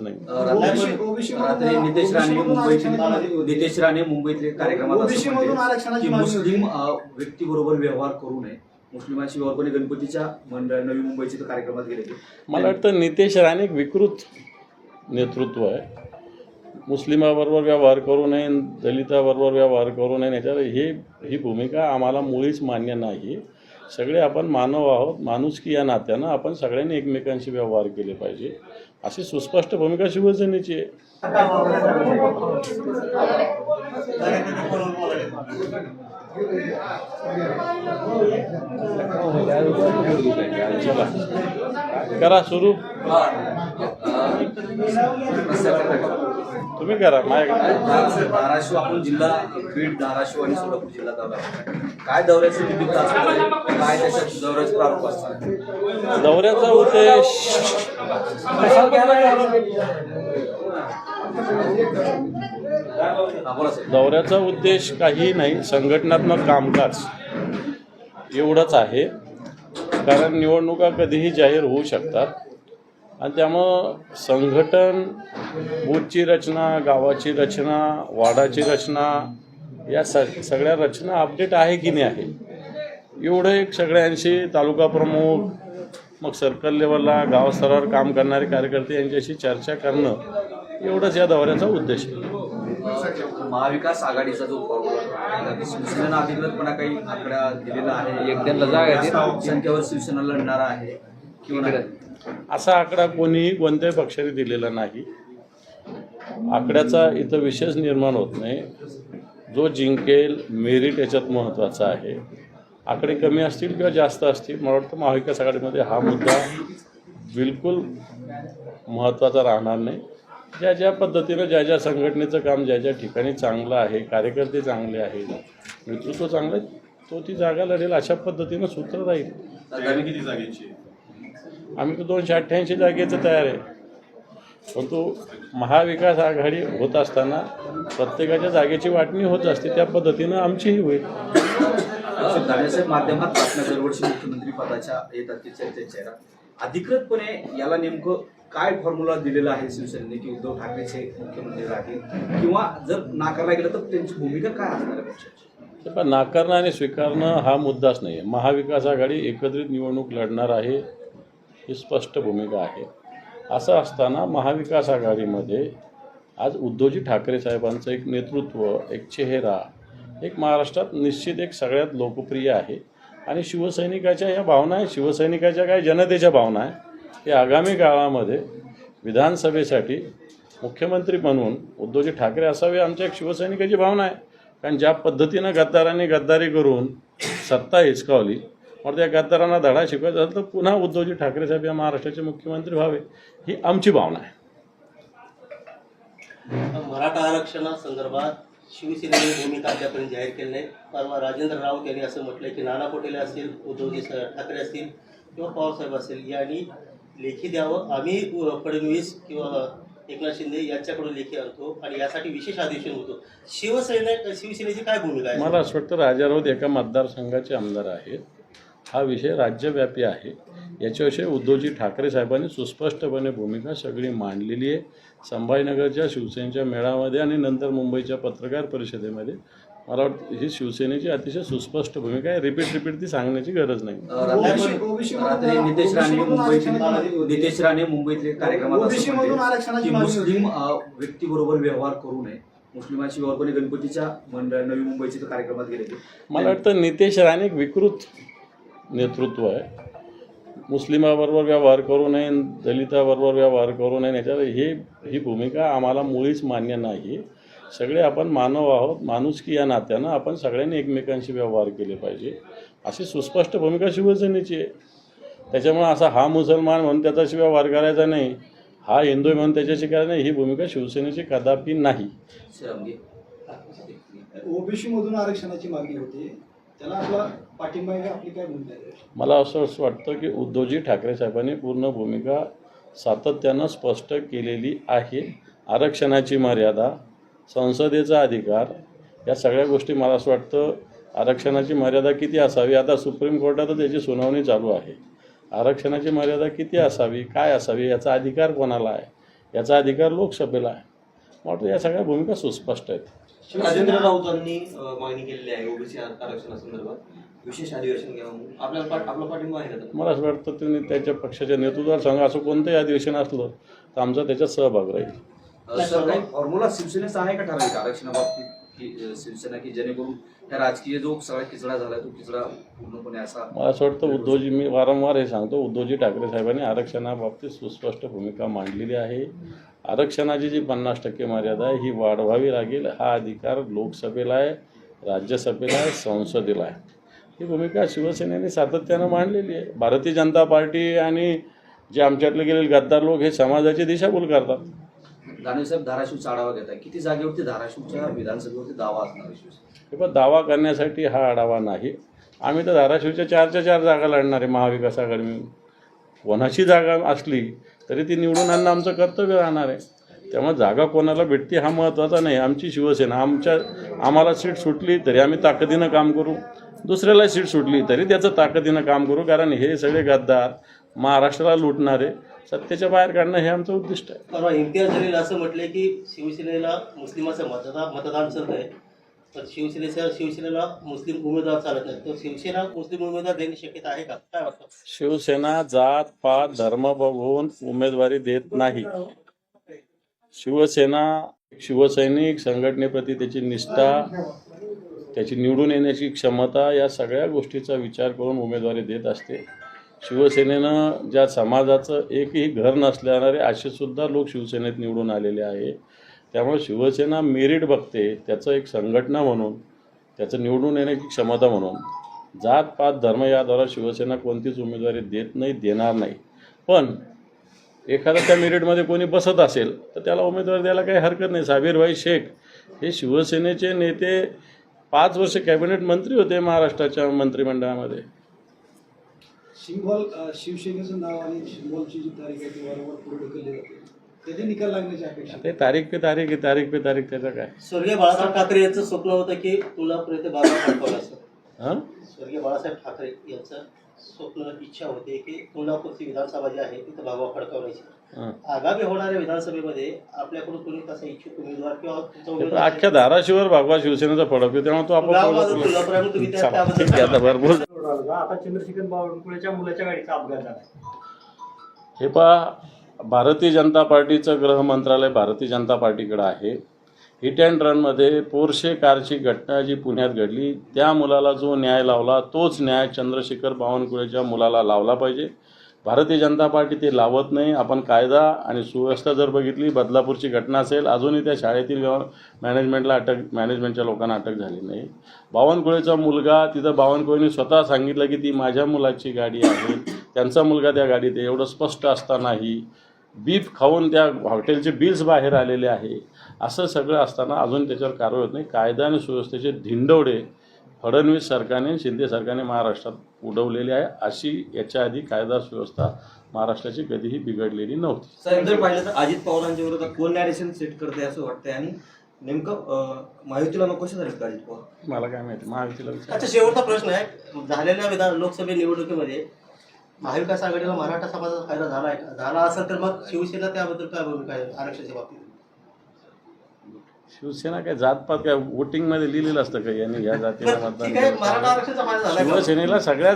रात्री रात्री नितेश राणे मुंबईचे नितेश राणे मुंबईतले कार्यक्रमात ओबीसी की. मुस्लिम व्यक्तीबरोबर व्यवहार करू नये. मुस्लिमांशी व्यवहार कोणी गणपतीच्या मंडळ नवी मुंबईच्या कार्यक्रमात गेले. मला वाटतं नितेश राणे एक विकृत नेतृत्व आहे. मुस्लिमाबरोबर व्यवहार करू नये दलिताबरोबर व्यवहार करू नये याच्यावर ही ही भूमिका आम्हाला मुळीच मान्य नाही. सगळे आपण मानव आहोत. माणुसकी या नात्यानं आपण सगळ्यांनी एकमेकांशी व्यवहार केले पाहिजे. अशी सुस्पष्ट भूमिका शिवसेनेची आहे. करा सुरू. तुम्ही करा माझ्याकडे धाराशिव आपण जिल्हा बीड धाराशिव आणि सोलापूर जिल्हा दौरा काय दौऱ्याचे निमित्त असणार काय त्याच्यात दौऱ्याचे प्रारूप असणार दौऱ्याचा उद्देश. दौऱ्याचा उद्देश काही नाही संघटनात्मक कामकाज एवढंच आहे. कारण निवडणुका कधीही जाहीर होऊ शकतात. आणि त्यामुळं संघटन बूथची रचना गावाची रचना वाडाची रचना या स सगळ्या रचना अपडेट आहे की नाही आहे? एवढं एक सगळ्यांशी तालुका प्रमुख मग सर्कल लेवलला गावस्तरावर काम करणारे कार्यकर्ते यांच्याशी चर्चा करणं एवढंच या दौऱ्याचा उद्देश आहे. महाविकास आघाडीचा जो फॉर्म्युला अधिकृतपणा काही आकडा दिलेला आहे. एक त्यांना जागा संख्येवर शिवसेना लढणार आहे. असा आकडा कोणीही कोणत्याही पक्षाने दिलेला नाही. आकड्याचा इथं विशेष निर्माण होत नाही. जो जिंकेल मेरिट याच्यात महत्त्वाचा आहे. आकडे कमी असतील किंवा जास्त असतील मला वाटतं महाविकास आघाडीमध्ये हा मुद्दा बिलकुल महत्त्वाचा राहणार नाही. ज्या ज्या पद्धतीनं ज्या ज्या संघटनेचं काम ज्या ज्या ठिकाणी चांगलं आहे कार्यकर्ते चांगले आहेत नेतृत्व चांगलं आहे तो ती जागा लढेल अशा पद्धतीनं सूत्र राहील. आगामी किती जागेची? आम्ही तर दोनशे अठ्ठ्याऐंशी जागेचं तयार आहे. परंतु महाविकास आघाडी होत असताना प्रत्येकाच्या जागेची वाटणी होत असते त्या पद्धतीनं आमचीही होईल. माध्यमात दरवर्षी मुख्यमंत्री पदाच्या येतात अधिकृतपणे याला नेमकं काय फॉर्म्युला दिलेला आहे शिवसेनेने की उद्धव ठाकरेचे मुख्यमंत्री राहतील? किंवा जर नाकारला गेलं तर त्यांची भूमिका काय असणार आहे पण नाकारणं आणि स्वीकारणं हा मुद्दाच नाही आहे महाविकास आघाडी एकत्रित निवडणूक लढणार आहे. ही स्पष्ट भूमिका आहे. असं असताना महाविकास आघाडीमध्ये आज उद्धवजी ठाकरे साहेबांचं एक नेतृत्व एक चेहरा एक महाराष्ट्रात निश्चित एक सगळ्यात लोकप्रिय आहे. आणि शिवसैनिकाच्या या भावना आहे शिवसैनिकाच्या काय? जनतेच्या भावना आहे की आगामी काळामध्ये विधानसभेसाठी मुख्यमंत्री म्हणून उद्धवजी ठाकरे असावे आमच्या एक शिवसैनिकाची भावना आहे. कारण ज्या पद्धतीनं गद्दारांनी गद्दारी करून सत्ता हिसकावली मग त्या गद्दारांना धडा शिकवायचा असेल तर पुन्हा उद्धवजी ठाकरे साहेब या महाराष्ट्राचे मुख्यमंत्री व्हावे ही आमची भावना आहे. मराठा आरक्षणासंदर्भात शिवसेनेने भूमिका अद्यापर्यंत जाहीर केली नाही. परवा राजेंद्र राऊत यांनी असं म्हटलंय की नाना पटोले असतील उद्धवजी ठाकरे असतील किंवा पवारसाहेब असतील यांनी लेखी द्यावं. आम्ही फडणवीस किंवा एकनाथ शिंदे यांच्याकडून लेखी आणतो आणि यासाठी विशेष अधिवेशन होतो. शिवसेने शिवसेनेची काय भूमिका आहे? मला असं वाटतं राजा राऊत एका मतदारसंघाचे आमदार आहेत. हा विषय राज्यव्यापी आहे. याच्याविषयी उद्धवजी ठाकरे साहेबांनी सुस्पष्टपणे भूमिका सगळी मांडलेली आहे. संभाजीनगरच्या शिवसेनेच्या मेळाव्यामध्ये आणि नंतर मुंबईच्या पत्रकार परिषदेमध्ये मला वाटतं ही शिवसेनेची अतिशय सुस्पष्ट भूमिका आहे. रिपीट रिपीट ती सांगण्याची गरज नाही. नितेश राणे मुंबईचे नितेश राणे मुंबईतले कार्यक्रमात. मुस्लिम व्यक्तीबरोबर व्यवहार करू नये. मुस्लिमांशी व्यवहार कोणी गणपतीच्या मंडळ नवी मुंबईच्या कार्यक्रमात गेले ते. मला वाटतं नितेश राणे एक विकृत नेतृत्व आहे. मुस्लिमाबरोबर व्यवहार करू नये दलिताबरोबर व्यवहार करू नये याच्यावर ही ही भूमिका आम्हाला मुळीच मान्य नाही. सगळे आपण मानव आहोत माणुसकी या नात्यानं आपण सगळ्यांनी एकमेकांशी व्यवहार केले पाहिजे. अशी सुस्पष्ट भूमिका शिवसेनेची आहे. त्याच्यामुळे असा हा मुसलमान म्हणून त्याच्याशी व्यवहार करायचा नाही हा हिंदू आहे म्हणून त्याच्याशी करायचा नाही ही भूमिका शिवसेनेची कदापि नाही. श्रमगे. ओबीसी मधून आरक्षणाची मागणी होती. त्याला आपला पाठिंबा आहे का? आपली काय भूमिका आहे? मला असं असं वाटतं की उद्धवजी ठाकरे साहेबांनी पूर्ण भूमिका सातत्यानं स्पष्ट केलेली आहे. आरक्षणाची मर्यादा संसदेचा अधिकार या सगळ्या गोष्टी मला असं वाटतं आरक्षणाची मर्यादा किती असावी? आता सुप्रीम कोर्टात त्याची सुनावणी चालू आहे. आरक्षणाची मर्यादा किती असावी? काय असावी? याचा अधिकार कोणाला आहे? याचा अधिकार लोकसभेला आहे. वाटतं या सगळ्या भूमिका सुस्पष्ट आहेत. राजेंद्र राऊतांनी मागणी केलेली आहे ओबीसी आरक्षणासंदर्भात. विशेष अधिवेशन घ्यावं म्हणून. आपल्याला पाठ- आपला पाठिंबा आहे का त्याला? मला असं वाटतं त्यांनी त्याच्या पक्षाच्या नेतृत्वाला सांगा असं कोणतंही अधिवेशन असलं तर आमचा त्याच्यात सहभाग राहील. फॉर्म्युला शिवसेनेचा आहे का ठराविक आरक्षणाबाबतीत? की शिवसेना की जेणेकरून या राजकीय जो सगळा किचडा झाला तो किचडा पूर्णपणे असा मला असं वाटतं उद्धवजी मी वारंवार हे सांगतो उद्धवजी ठाकरे साहेबांनी आरक्षणाबाबतीत सुस्पष्ट भूमिका मांडलेली आहे. आरक्षणाची जी पन्नास टक्के मर्यादा आहे ही वाढवावी लागेल. हा अधिकार लोकसभेला आहे राज्यसभेला आहे संसदेला आहे. ही भूमिका शिवसेनेने सातत्यानं मांडलेली आहे. भारतीय जनता पार्टी आणि जे आमच्यातले गेलेले गद्दार लोक हे समाजाची दिशाभूल करतात. दानवे साहेब धाराशिव आढावा घेत आहे किती जागेवरती धाराशिवच्या विधानसभेवरती दावा असणार हे पण दावा करण्यासाठी हा आढावा नाही. आम्ही तर धाराशिवच्या चारच्या चार जागा लढणार आहे महाविकास आघाडी. कोणाची जागा असली तरी ती निवडून आणणं आमचं कर्तव्य राहणार आहे. त्यामुळे जागा कोणाला भेटते हा महत्त्वाचा नाही. आमची शिवसेना आमच्या आम्हाला सीट सुटली तरी आम्ही ताकदीनं काम करू. दुसऱ्याला सीट सुटली तरी त्याचं ताकदीनं काम करू कारण हे सगळे गद्दार महाराष्ट्राला लुटणारे सत्तेच्या बाहेर काढणं हे आमचं उद्दिष्ट आहे. इम्तियाज जलील असं म्हटलंय की शिवसेनेला मुस्लिमाचं मतदान मतदान चालत आहे तर शिवसेनेच्या शिवसेनेला मुस्लिम उमेदवार चालत नाही. तर शिवसेना मुस्लिम उमेदवार देणे शक्यता आहे का? काय वाटतं? शिवसेना जात पात धर्म बघून उमेदवारी देत नाही. शिवसेना शिवसैनिक संघटनेप्रती त्याची निष्ठा त्याची निवडून येण्याची क्षमता या सगळ्या गोष्टीचा विचार करून उमेदवारी देत असते. शिवसेनेनं ज्या समाजाचं एकही घर नसल्याणारे असे सुद्धा लोक शिवसेनेत निवडून आलेले आहे. त्यामुळे शिवसेना मेरिट बघते त्याचं एक संघटना म्हणून त्याचं निवडून येण्याची क्षमता म्हणून जात पात धर्म याद्वारा शिवसेना कोणतीच उमेदवारी देत नाही देणार नाही. पण एखादा त्या मेरिटमध्ये कोणी बसत असेल तर त्याला उमेदवारी द्यायला काही हरकत नाही. साबीरभाई शेख हे शिवसेनेचे नेते पाच वर्ष कॅबिनेट मंत्री होते महाराष्ट्राच्या मंत्रिमंडळामध्ये. सिंबॉल शिवसेनेचं नाव आणि सिंबॉलची जी तारीख आहे ती वारंवार पुढे ढकलली जाते. निकाल लागण्याची अपेक्षा? आहे? ते तारीख पे तारीख आहे तारीख पे तारीख त्याचं काय? स्वर्गीय बाळासाहेब ठाकरे यांचं स्वप्न होतं की तुळजापूर येथे बाबा फडकवायचं हां? स्वर्गीय बाळासाहेब ठाकरे यांचं स्वप्न इच्छा होते की तुळजापूरची विधानसभा जी आहे तिथं भागवा फडकवायची. हां. आगामी होणाऱ्या विधानसभेमध्ये आपल्याकडून कोणी तसा इच्छुक उमेदवार किंवा तुमचा ते उमेदवार अख्ख्या धाराशिवर भागवा शिवसेनेचा फडक आहे त्यामुळे तो आपण तुळजापूर आहे, तुम्ही त्या- चला, त्याबद्दल ठीक आहे, आता भरपूर आता चंद्रशेखर बावनकुळेच्या मुलाच्या गाडीचा अपघात झाला. हे पहा भारतीय जनता पार्टीचं गृह मंत्रालय भारतीय जनता पार्टीकडं आहे. हिट अँड रनमध्ये पोरशे कारची घटना जी पुण्यात घडली त्या मुलाला जो न्याय लावला तोच न्याय चंद्रशेखर बावनकुळेच्या मुलाला लावला पाहिजे. भारतीय जनता पार्टी ते लावत नाही. आपण कायदा आणि सुव्यवस्था जर बघितली बदलापूरची घटना असेल अजूनही त्या शाळेतील गव्हर मॅनेजमेंटला अटक मॅनेजमेंटच्या लोकांना अटक झाली नाही. बावनकुळेचा मुलगा तिथं बावनकुळेने स्वतः सांगितलं की ती माझ्या मुलाची गाडी आहे. त्यांचा मुलगा त्या गाडीत एवढं स्पष्ट असतानाही बीफ खाऊन त्या हॉटेलचे बिल्स बाहेर आलेले आहे. असं सगळं असताना अजून त्याच्यावर कारवाई होत नाही. कायदा आणि सुव्यवस्थेचे धिंडवडे फडणवीस सरकारने शिंदे सरकारने महाराष्ट्रात उडवलेली आहे. अशी याच्या आधी कायदा सुव्यवस्था महाराष्ट्राची कधीही बिघडलेली नव्हती. साहेब जर पाहिलं तर अजित पवारांच्या विरोधात कोण नॅरेशन सेट करते असं वाटतंय? आणि नेमकं महायुतीला नकोशा झालेत का अजित पवार? मला काय माहिती. महायुतीला अच्छा शेवटचा प्रश्न आहे. झालेल्या विधान लोकसभा निवडणुकीमध्ये महाविकास आघाडीला मराठा समाजाचा फायदा झाला आहे का? झाला असेल तर मग शिवसेना त्याबद्दल काय भूमिका आहे आरक्षणाच्या बाबतीत? शिवसेना काय जातपात काय? वोटिंगमध्ये लिहिलेलं असतं का यांनी ह्या जातीला मतदान आहे केलं. मराठा आरक्षणाचा फायदा झाला का? शिवसेनेला सगळ्या